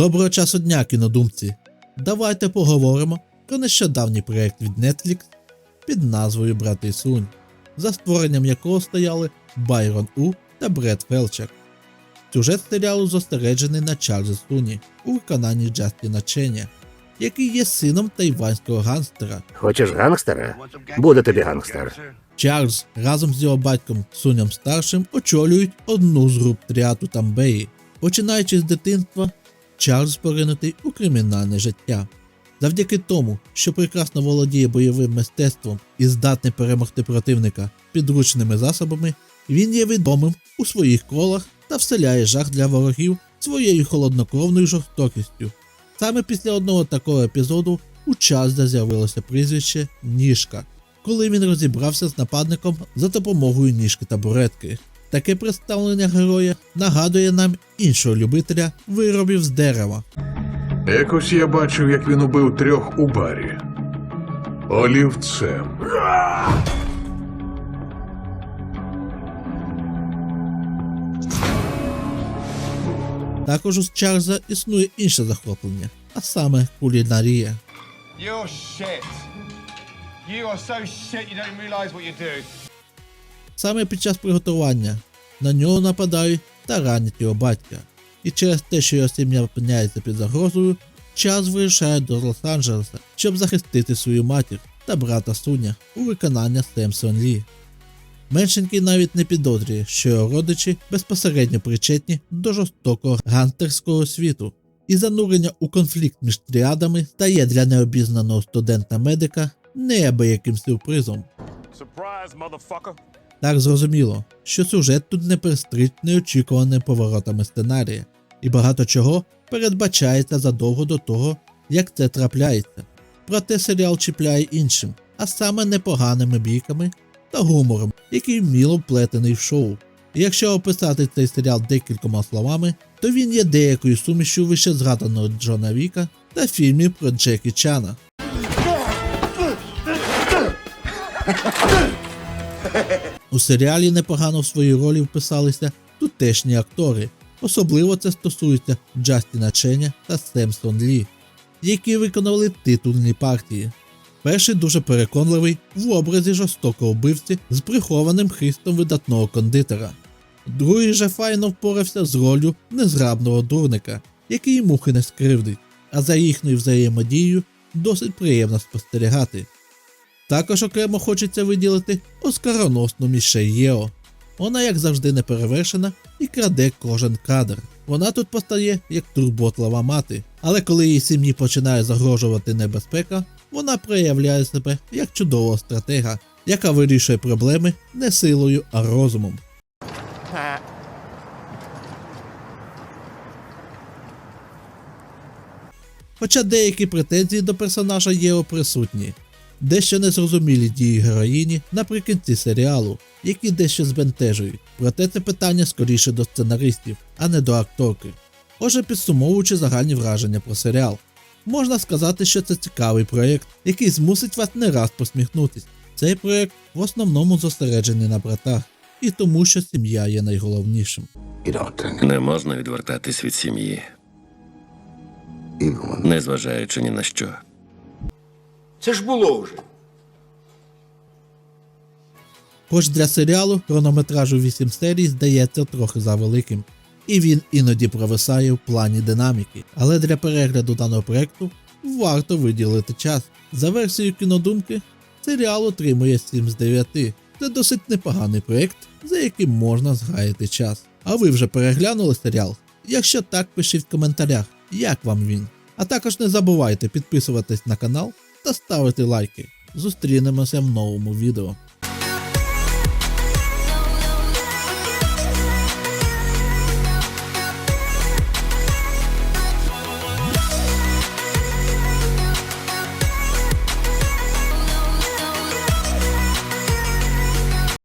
Доброго часу дня, кінодумці! Давайте поговоримо про нещодавній проєкт від Netflix під назвою Брати Сунь, за створенням якого стояли Байрон У та Бред Фелчер. Сюжет серіалу зосереджений на Чарльзі Суні у виконанні Джастіна Ченя, який є сином тайванського гангстера. Хочеш гангстера? Буде тобі гангстер. Чарльз разом з його батьком Суням старшим очолюють одну з груп тріату Тамбеї. Починаючи з дитинства, Чарльз поринутий у кримінальне життя. Завдяки тому, що прекрасно володіє бойовим мистецтвом і здатний перемогти противника підручними засобами, він є відомим у своїх колах та вселяє жах для ворогів своєю холоднокровною жорстокістю. Саме після одного такого епізоду у Чарльза з'явилося прізвище Ніжка, коли він розібрався з нападником за допомогою ніжки табуретки. Таке представлення героя нагадує нам іншого любителя виробів з дерева. Якось я бачив, як він убив трьох у барі. Олівцем. Також у Чарльза існує інше захоплення, а саме кулінарія. You're shit. You are so shit you don't realise what you do. Саме під час приготування на нього нападають та ранять його батька. І через те, що його сім'я опиняється під загрозою, Чарльз вирушає до Лос-Анджелеса, щоб захистити свою матір та брата Суня у виконання Семсон Лі. Меншенький навіть не підозрює, що його родичі безпосередньо причетні до жорстокого гантерського світу, і занурення у конфлікт між тріадами стає для необізнаного студента-медика неабияким сюрпризом. Surprise. Так зрозуміло, що сюжет тут не пестрить неочікуваними поворотами сценарія, і багато чого передбачається задовго до того, як це трапляється. Проте серіал чіпляє іншим, а саме непоганими бійками та гумором, який вміло вплетений в шоу. І якщо описати цей серіал декількома словами, то він є деякою сумішю вище згаданого Джона Віка та фільмів про Джекі Чана. У серіалі непогано в свої ролі вписалися тутешні актори. Особливо це стосується Джастіна Ченя та Семсон Лі, які виконали титульні партії. Перший дуже переконливий в образі жорстокого вбивці з прихованим хистом видатного кондитера. Другий же файно впорався з ролью незграбного дурника, який мухи не скривдить, а за їхньою взаємодією досить приємно спостерігати. Також окремо хочеться виділити оскароносну Мішель Єо. Вона, як завжди, неперевершена і краде кожен кадр. Вона тут постає як турботлива мати, але коли її сім'ї починає загрожувати небезпека, вона проявляє себе як чудового стратега, яка вирішує проблеми не силою, а розумом. Хоча деякі претензії до персонажа Єо присутні. Дещо незрозумілі дії героїні наприкінці серіалу, які дещо збентежують. Проте це питання скоріше до сценаристів, а не до акторки. Отже, підсумовуючи загальні враження про серіал, можна сказати, що це цікавий проєкт, який змусить вас не раз посміхнутись. Цей проєкт в основному зосереджений на братах, і тому, що сім'я є найголовнішим. Не можна відвертатись від сім'ї, незважаючи ні на що. Це ж було вже. Хоч для серіалу хронометражу 8 серій здається трохи завеликим, і він іноді провисає в плані динаміки, але для перегляду даного проекту варто виділити час. За версією кінодумки, серіал отримує 7 з 9. Це досить непоганий проект, за яким можна згаяти час. А ви вже переглянули серіал? Якщо так, пишіть в коментарях, як вам він. А також не забувайте підписуватись на канал та ставити лайки. Зустрінемося в новому відео.